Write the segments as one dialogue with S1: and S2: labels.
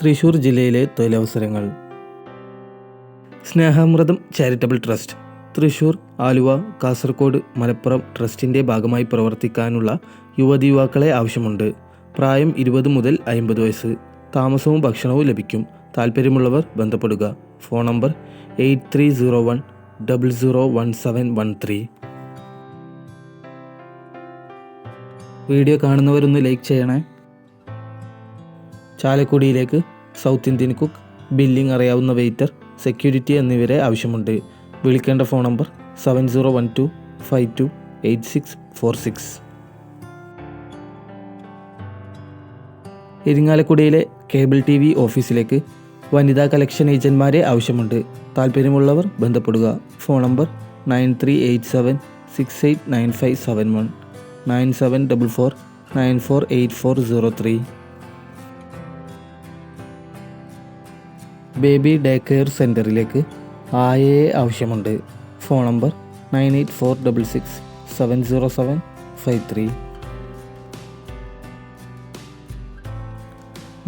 S1: തൃശൂർ ജില്ലയിലെ തൊഴിലവസരങ്ങൾ. Snehamritham charitable trust Thrissur Aluva Kasaragod Malappuram ട്രസ്റ്റിന്റെ ഭാഗമായി പ്രവർത്തിക്കാനുള്ള യുവതി യുവാക്കളെ ആവശ്യമുണ്ട്. പ്രായം ഇരുപത് മുതൽ അമ്പത് വയസ്സ്. താമസവും ഭക്ഷണവും ലഭിക്കും. താല്പര്യമുള്ളവർ ബന്ധപ്പെടുക. Phone number eight three zero one double zero one seven one three. Video കാണുന്നവരൊന്ന് like ചെയ്യണേ. ചാലക്കുടിയിലേക്ക് സൗത്ത് ഇന്ത്യൻ കുക്ക് ബില്ലിംഗ് അറിയാവുന്ന വെയിറ്റർ സെക്യൂരിറ്റി എന്നിവരെ ആവശ്യമുണ്ട്. വിളിക്കേണ്ട phone number seven zero one two five two eight six four six. ഇരിങ്ങാലക്കുടിയിലെ cable T V ഓഫീസിലേക്ക് വനിതാ collection ഏജന്റ്മാരെ ആവശ്യമുണ്ട്. താല്പര്യമുള്ളവർ ബന്ധപ്പെടുക. Phone number nine three eight seven six eight nine five seven one nine seven double four nine four eight four zero three. Baby day care സെന്ററിലേക്ക് ആയയെ ആവശ്യമുണ്ട്. Phone number nine eight four double six seven zero seven five three.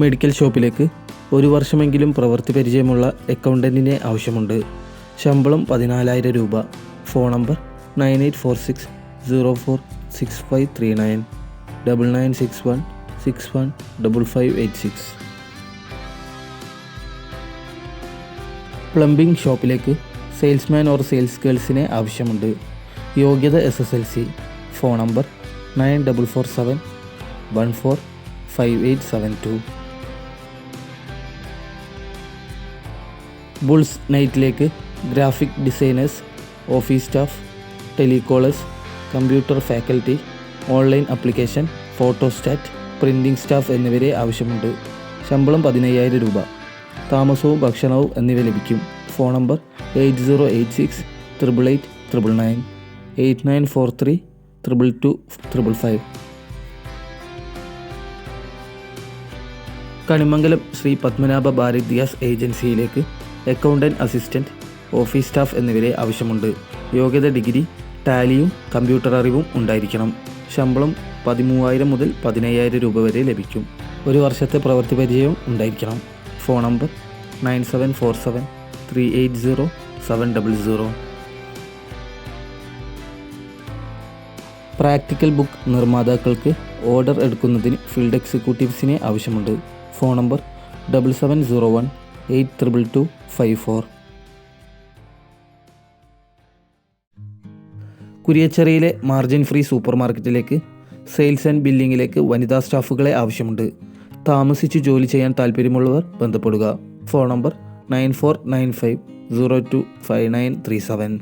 S1: Medical ഷോപ്പിലേക്ക് ഒരു വർഷമെങ്കിലും പ്രവൃത്തി പരിചയമുള്ള അക്കൗണ്ടന്റിനെ ആവശ്യമുണ്ട്. ശമ്പളം പതിനാലായിരം രൂപ. Phone number nine eight four six zero four six five three nine. Double nine six one six one double five eight six. Plumbing ഷോപ്പിലേക്ക് സെയിൽസ്മാൻ ഓർ സെയിൽസ് ഗേൾസിനെ ആവശ്യമുണ്ട്. യോഗ്യത S S L C. Phone number nine double four seven one four five eight seven two. Bulls നൈറ്റിലേക്ക് graphic designers office staff telecallers computer faculty online application photostat printing staff എന്നിവരെ ആവശ്യമുണ്ട്. ശമ്പളം പതിനയ്യായിരം രൂപ. താമസവും ഭക്ഷണവും എന്നിവ ലഭിക്കും. Phone number eight zero eight six triple eight triple nine eight nine four three triple two triple five. Kanimangalam Sree Padmanabha Bharathiyas ഏജൻസിയിലേക്ക് accountant assistant office staff എന്നിവരെ ആവശ്യമുണ്ട്. യോഗ്യത ഡിഗ്രി ടാലിയും കമ്പ്യൂട്ടർ അറിവും ഉണ്ടായിരിക്കണം. ശമ്പളം പതിമൂവായിരം മുതൽ പതിനയ്യായിരം രൂപ വരെ ലഭിക്കും. ഒരു വർഷത്തെ പ്രവൃത്തി പരിചയവും ഉണ്ടായിരിക്കണം. Phone number nine seven four seven three eight zero seven double zero. Practical book നിർമ്മാതാക്കൾക്ക് order എടുക്കുന്നതിന് ഫീൽഡ് എക്സിക്യൂട്ടീവ്സിനെ ആവശ്യമുണ്ട്. Phone number double seven zero one eight triple two five four. കുരിയച്ചെറിയിലെ margin free super മാർക്കറ്റിലേക്ക് സെയിൽസ് ആൻഡ് ബില്ലിങ്ങിലേക്ക് വനിതാ സ്റ്റാഫുകളെ ആവശ്യമുണ്ട്. താമസിച്ച് ജോലി ചെയ്യാൻ താല്പര്യമുള്ളവർ ബന്ധപ്പെടുക. Phone number nine four nine five zero two five nine three seven.